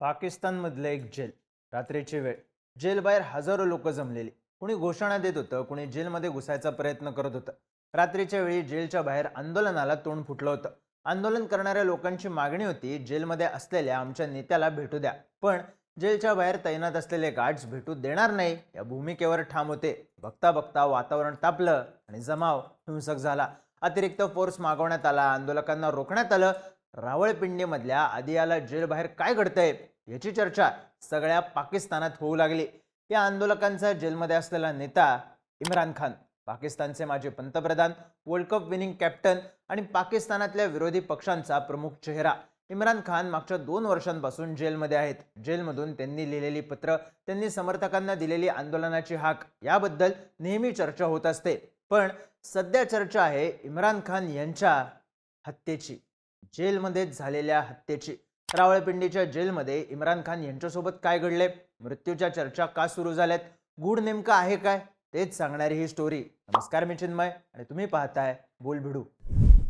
पाकिस्तानमधलं एक जेल रात्रीची वेळ. जेलबाहेर हजारो लोक जमलेली. कुणी घोषणा देत होतं कुणी जेलमध्ये घुसायचा प्रयत्न करत होतं. रात्रीच्या वेळी जेलच्या बाहेर आंदोलनाला तोंड फुटलं होतं. आंदोलन करणाऱ्या लोकांची मागणी होती जेलमध्ये असलेल्या आमच्या नेत्याला भेटू द्या. पण जेलच्या बाहेर तैनात असलेले गार्ड्स भेटू देणार नाही या भूमिकेवर ठाम होते. बघता बघता वातावरण तापलं आणि जमाव हिंसक झाला. अतिरिक्त फोर्स मागवण्यात आला आंदोलकांना रोखण्यात आलं. रावळपिंडीमधल्या आदियाला जेलबाहेर काय घडतंय याची चर्चा सगळ्या पाकिस्तानात होऊ लागली. या आंदोलकांचा जेलमध्ये असलेला नेता इम्रान खान पाकिस्तानचे माजी पंतप्रधान वर्ल्ड कप विनिंग कॅप्टन आणि पाकिस्तानातल्या विरोधी पक्षांचा प्रमुख चेहरा इम्रान खान मागच्या दोन वर्षांपासून जेलमध्ये आहेत. जेलमधून त्यांनी लिहिलेली पत्र त्यांनी समर्थकांना दिलेली आंदोलनाची हाक याबद्दल नेहमी चर्चा होत असते. पण सध्या चर्चा आहे इम्रान खान यांच्या हत्येची. जेलमध्ये झालेल्या हत्येची. रावळपिंडीच्या जेलमध्ये इम्रान खान यांच्यासोबत काय घडले मृत्यूच्या चर्चा का सुरू झाल्यात? गूढ नेमकं आहे काय? तेच सांगणारी ही स्टोरी नमस्कार मी चिन्मय आणि तुम्ही पाहताय बोल भिडू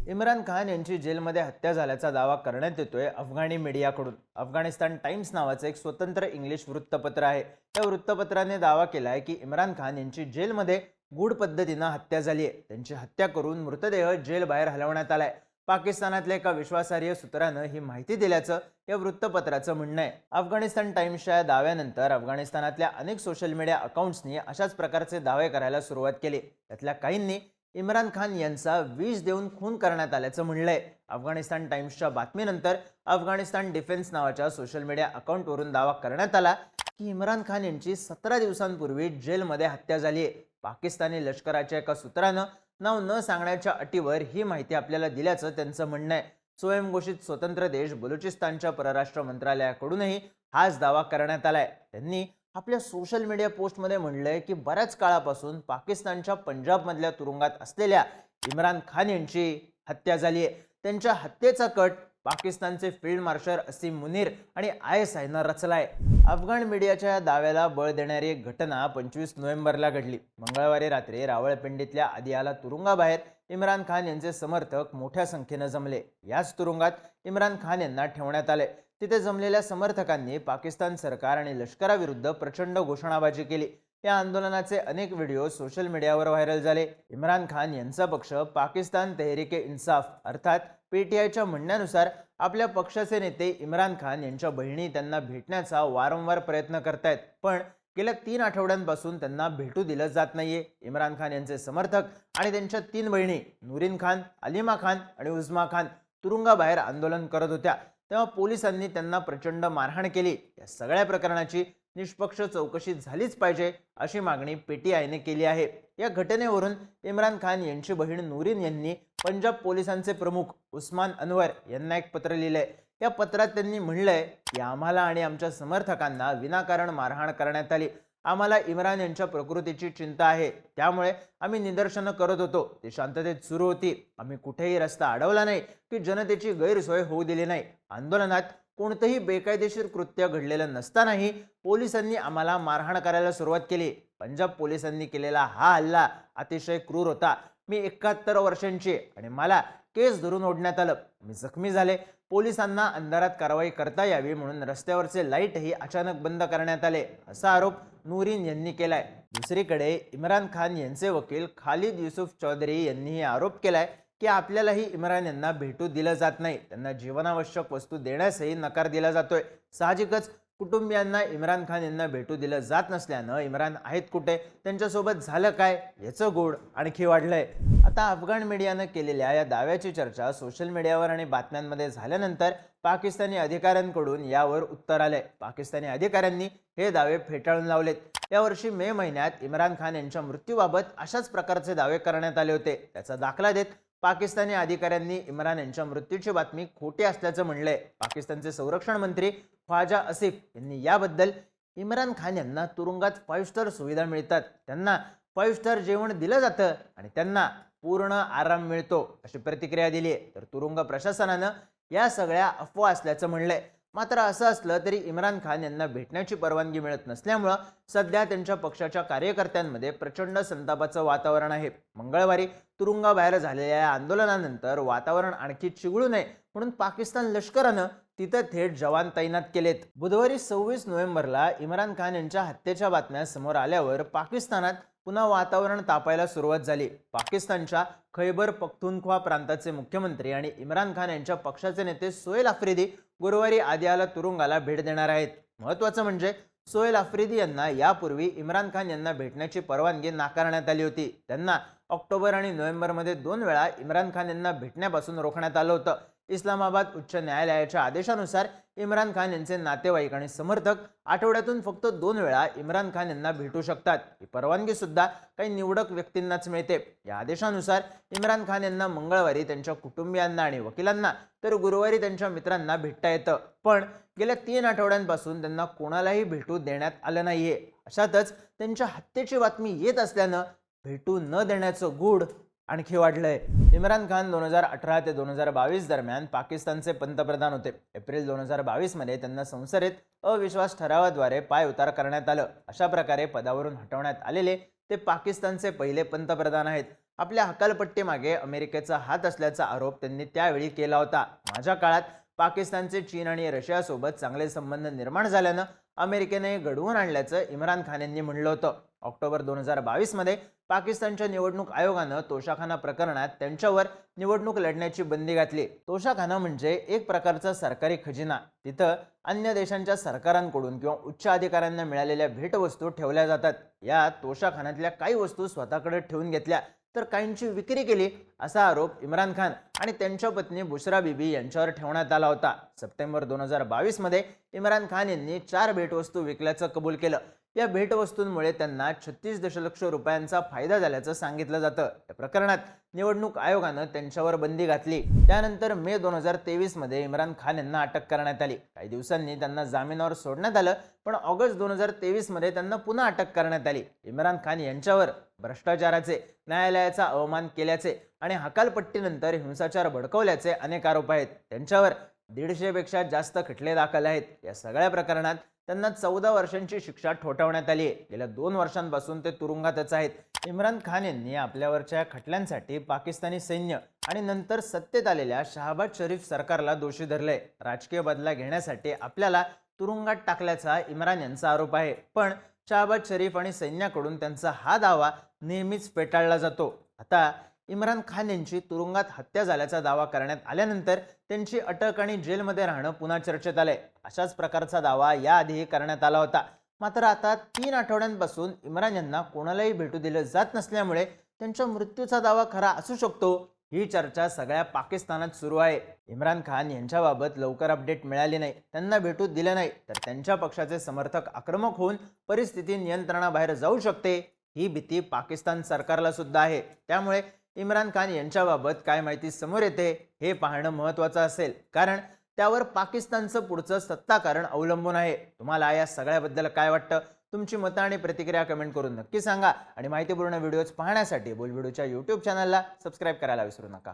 इम्रान खान यांची जेलमध्ये हत्या झाल्याचा दावा करण्यात येतोय अफगाणी मीडियाकडून. अफगाणिस्तान टाइम्स नावाचं एक स्वतंत्र इंग्लिश वृत्तपत्र आहे. त्या वृत्तपत्राने दावा केला आहे की इम्रान खान यांची जेलमध्ये गूढ पद्धतीनं हत्या झाली आहे त्यांची हत्या करून मृतदेह जेल बाहेर हलवण्यात आलाय. पाकिस्तानातल्या एका विश्वासार्ह सूत्रानं ही माहिती दिल्याचं या वृत्तपत्राचं म्हणणं आहे. अफगाणिस्तान टाइम्सच्या या दाव्यानंतर अफगाणिस्तानातल्या अनेक सोशल मीडिया अकाउंट्सनी अशाच प्रकारचे दावे करायला सुरुवात केली. त्यातल्या काहींनी इम्रान खान यांचा विष देऊन खून करण्यात आल्याचं म्हणलंय अफगाणिस्तान टाइम्सच्या बातमीनंतर अफगाणिस्तान डिफेन्स नावाच्या सोशल मीडिया अकाउंटवरून दावा करण्यात आला की इम्रान खान यांची सतरा दिवसांपूर्वी जेलमध्ये हत्या झाली आहे. पाकिस्तानी लष्कराच्या एका सूत्रानं नाव न सांगण्याच्या अटीवर ही माहिती आपल्याला दिल्याचं त्यांचं म्हणणं आहे. स्वयंघोषित स्वतंत्र देश बलुचिस्तानच्या परराष्ट्र मंत्रालयाकडूनही हाच दावा करण्यात आलाय. त्यांनी आपल्या सोशल मीडिया पोस्टमध्ये म्हणलंय की बऱ्याच काळापासून पाकिस्तानच्या पंजाबमधल्या तुरुंगात असलेल्या इम्रान खान यांची हत्या झाली आहे त्यांच्या हत्येचा कट पाकिस्तानचे फील्ड मार्शल असीम मुनीर आणि आय एस आयनं रचलाय. अफगाण मीडियाच्या या दाव्याला बळ देणारी एक घटना पंचवीस नोव्हेंबरला घडली. मंगळवारी रात्री रावळपिंडीतल्या आदियाला तुरुंगाबाहेर इम्रान खान यांचे समर्थक मोठ्या संख्येनं जमले. याच तुरुंगात इम्रान खान यांना ठेवण्यात आले. तिथे जमलेल्या समर्थकांनी पाकिस्तान सरकार आणि लष्कराविरुद्ध प्रचंड घोषणाबाजी केली. या आंदोलनाचे अनेक व्हिडिओ सोशल मीडियावर व्हायरल झाले. इम्रान खान यांचा पक्ष पाकिस्तान तेहरिके इन्साफ अर्थात पीटीआयच्या म्हणण्यानुसार आपल्या पक्षाचे नेते इम्रान खान यांच्या बहिणी त्यांना भेटण्याचा वारंवार प्रयत्न करतायत. पण गेल्या तीन आठवड्यांपासून त्यांना भेटू दिलं जात नाहीये. इम्रान खान यांचे समर्थक आणि त्यांच्या तीन बहिणी नुरीन खान अलिमा खान आणि उझमा खान तुरुंगाबाहेर आंदोलन करत होत्या. तेव्हा पोलिसांनी त्यांना प्रचंड मारहाण केली. या सगळ्या प्रकरणाची निष्पक्ष चौकशी झालीच पाहिजे अशी मागणी पीटीआयने केली आहे. या घटनेवरून इम्रान खान यांची बहीण नूरीन यांनी पंजाब पोलिसांचे प्रमुख उस्मान अनवर यांना एक पत्र लिहिलंय. या पत्रात त्यांनी म्हणलंय की आम्हाला आणि आमच्या समर्थकांना विनाकारण मारहाण करण्यात आली. आम्हाला इम्रान यांच्या प्रकृतीची चिंता आहे. त्यामुळे आम्ही निदर्शनं करत होतो. ती शांततेत सुरू होती. आम्ही कुठेही रस्ता अडवला नाही की जनतेची गैरसोय होऊ दिली नाही. आंदोलनात कोणतंही बेकायदेशीर कृत्य घडलेलं नसतानाही पोलिसांनी आम्हाला मारहाण करायला सुरुवात केली. पंजाब पोलिसांनी केलेला हा हल्ला अतिशय क्रूर होता. मी एकाहत्तर वर्षांची आणि मला केस धरून ओढण्यात आलं. मी जखमी झाले. पोलिसांना अंधारात कारवाई करता यावी म्हणून रस्त्यावरचे लाईटही अचानक बंद करण्यात आले. असा आरोप नूरीन यांनी केलाय. दुसरीकडे इम्रान खान यांचे वकील खालिद युसुफ चौधरी यांनीही आरोप केलाय. की आपल्यालाही इम्रान यांना भेटू दिलं जात नाही. त्यांना जीवनावश्यक वस्तू देण्यासही नकार दिला जातोय. साहजिकच कुटुंबियांना इम्रान खान यांना भेटू दिलं जात नसल्यानं इम्रान आहेत कुठे? त्यांच्यासोबत झालं काय? याचं गोड आणखी वाढलंय. आता अफगाण मीडियानं केलेल्या या दाव्याची चर्चा सोशल मीडियावर आणि बातम्यांमध्ये झाल्यानंतर पाकिस्तानी अधिकाऱ्यांकडून यावर उत्तर आलंय. पाकिस्तानी अधिकाऱ्यांनी हे दावे फेटाळून लावलेत. यावर्षी मे महिन्यात इम्रान खान यांच्या मृत्यूबाबत अशाच प्रकारचे दावे करण्यात आले होते. त्याचा दाखला देत पाकिस्तानी अधिकाऱ्यांनी इम्रान यांच्या मृत्यूची बातमी खोटी असल्याचं म्हणलंय. पाकिस्तानचे संरक्षण मंत्री ख्वाजा असिफ यांनी याबद्दल इम्रान खान यांना तुरुंगात फाईव्ह स्टार सुविधा मिळतात. त्यांना फाईव्ह स्टार जेवण दिलं जातं आणि त्यांना पूर्ण आराम मिळतो अशी प्रतिक्रिया दिली आहे तर तुरुंग प्रशासनानं या सगळ्या अफवा असल्याचं म्हणलंय. मात्र असं असलं तरी इम्रान खान यांना भेटण्याची परवानगी मिळत नसल्यामुळं सध्या त्यांच्या पक्षाच्या कार्यकर्त्यांमध्ये प्रचंड संतापाचं वातावरण आहे. मंगळवारी तुरुंगाबाहेर झालेल्या या आंदोलनानंतर वातावरण आणखी चिघळू नये म्हणून पाकिस्तान लष्करानं तिथं थेट जवान तैनात केलेत. बुधवारी सव्वीस नोव्हेंबरला इम्रान खान यांच्या हत्येच्या बातम्या समोर आल्यावर पाकिस्तानात पुन्हा वातावरण तापायला सुरुवात झाली. पाकिस्तानच्या खैबर पख्तुनख्वा प्रांताचे मुख्यमंत्री आणि इम्रान खान यांच्या पक्षाचे नेते सोहेल आफ्रिदी गुरुवारी आदियाला तुरुंगाला भेट देणार आहेत. महत्वाचं म्हणजे सोहेल आफ्रिदी यांना यापूर्वी इम्रान खान यांना भेटण्याची परवानगी नाकारण्यात आली होती. त्यांना ऑक्टोबर आणि नोव्हेंबरमध्ये दोन वेळा इम्रान खान यांना भेटण्यापासून रोखण्यात आलं होतं. इस्लामाबाद उच्च न्यायालयाच्या आदेशानुसार इम्रान खान यांचे नातेवाईक आणि समर्थक आठवड्यातून फक्त दोन वेळा इम्रान खान यांना भेटू शकतात. ही परवानगी सुद्धा काही निवडक व्यक्तींनाच मिळते. या आदेशानुसार इम्रान खान यांना मंगळवारी त्यांच्या कुटुंबियांना आणि वकिलांना तर गुरुवारी त्यांच्या मित्रांना भेटता येतं. पण गेल्या तीन आठवड्यांपासून त्यांना कोणालाही भेटू देण्यात आलं नाहीये. अशातच त्यांच्या हत्येची बातमी येत असल्यानं भेटू न देण्याचं गूढ आणखी वाढलंय. इम्रान खान दोन हजार अठरा ते दोन हजार बावीस दरम्यान पाकिस्तानचे पंतप्रधान होते. एप्रिल दोन हजार बावीसमध्ये त्यांना संसदेत अविश्वास ठरावाद्वारे पाय उतार करण्यात आलं. अशा प्रकारे पदावरून हटवण्यात आलेले ते पाकिस्तानचे पहिले पंतप्रधान आहेत. आपल्या हकालपट्टीमागे अमेरिकेचा हात असल्याचा आरोप त्यांनी त्यावेळी केला होता. माझ्या काळात पाकिस्तानचे चीन आणि रशियासोबत चांगले संबंध निर्माण झाल्यानं अमेरिकेने घडवून आणल्याचं इम्रान खान यांनी म्हणलं होतं. ऑक्टोबर दोन हजार बावीसमध्ये पाकिस्तानच्या निवडणूक आयोगानं तोशाखाना प्रकरणात त्यांच्यावर निवडणूक लढण्याची बंदी घातली. तोशाखाना म्हणजे एक प्रकारचा सरकारी खजिना. तिथं अन्य देशांच्या सरकारांकडून किंवा उच्च अधिकाऱ्यांना मिळालेल्या भेटवस्तू ठेवल्या जातात. या तोशाखान्यातल्या काही वस्तू स्वतःकडे ठेवून घेतल्या. तर काहींची विक्री केली असा आरोप इम्रान खान आणि त्यांच्या पत्नी बुशरा बीबी यांच्यावर ठेवण्यात आला होता. सप्टेंबर दोन हजार बावीसमध्ये इम्रान खान यांनी चार भेटवस्तू विकल्याचं कबूल केलं. या भेटवस्तूंमुळे त्यांना छत्तीस दशलक्ष रुपयांचा फायदा झाल्याचं सांगितलं जातं. या प्रकरणात निवडणूक आयोगानं त्यांच्यावर बंदी घातली. त्यानंतर मे दोन हजार तेवीसमध्ये इम्रान खान यांना अटक करण्यात आली. काही दिवसांनी त्यांना जामिनावर सोडण्यात आलं पण ऑगस्ट दोन हजार तेवीसमध्ये त्यांना पुन्हा अटक करण्यात आली. इम्रान खान यांच्यावर भ्रष्टाचाराचे न्यायालयाचा अवमान केल्याचे आणि हकालपट्टीनंतर हिंसाचार भडकवल्याचे अनेक आरोप आहेत. त्यांच्यावर दीडशेपेक्षा जास्त खटले दाखल आहेत. या सगळ्या प्रकरणात त्यांना चौदा वर्षांची शिक्षा ठोठावण्यात आली आहे. गेल्या दोन वर्षांपासून ते तुरुंगातच आहेत. इम्रान खान यांनी आपल्यावरच्या खटल्यांसाठी पाकिस्तानी सैन्य आणि नंतर सत्तेत आलेल्या शहाबाद शरीफ सरकारला दोषी धरले राजकीय बदला घेण्यासाठी आपल्याला तुरुंगात टाकल्याचा इम्रान यांचा आरोप आहे. पण शहाबाद शरीफ आणि सैन्याकडून त्यांचा हा दावा नेहमीच फेटाळला जातो. आता इम्रान खान यांची तुरुंगात हत्या झाल्याचा दावा करण्यात आल्यानंतर त्यांची अटक आणि जेलमध्ये राहणं पुन्हा चर्चेत आलंय. अशाच प्रकारचा दावा याआधीही करण्यात आला होता. मात्र आता तीन आठवड्यांपासून इम्रान यांना कोणालाही भेटू दिलं जात नसल्यामुळे त्यांच्या मृत्यूचा दावा खरा असू शकतो ही चर्चा सगळ्या पाकिस्तानात सुरू आहे. इम्रान खान यांच्याबाबत लवकर अपडेट मिळाली नाही. त्यांना भेटू दिलं नाही. तर त्यांच्या पक्षाचे समर्थक आक्रमक होऊन परिस्थिती नियंत्रणाबाहेर जाऊ शकते ही भीती पाकिस्तान सरकारला सुद्धा आहे. त्यामुळे इम्रान खान यांच्याबाबत काय माहिती समोर येते हे पाहणं महत्त्वाचं असेल. कारण त्यावर पाकिस्तानचं पुढचं सत्ताकारण अवलंबून आहे. तुम्हाला या सगळ्याबद्दल काय वाटतं? तुमची मतं आणि प्रतिक्रिया कमेंट करून नक्की सांगा. आणि माहितीपूर्ण व्हिडिओज पाहण्यासाठी बोलविडूच्या यूट्यूब चॅनलला सबस्क्राईब करायला विसरू नका.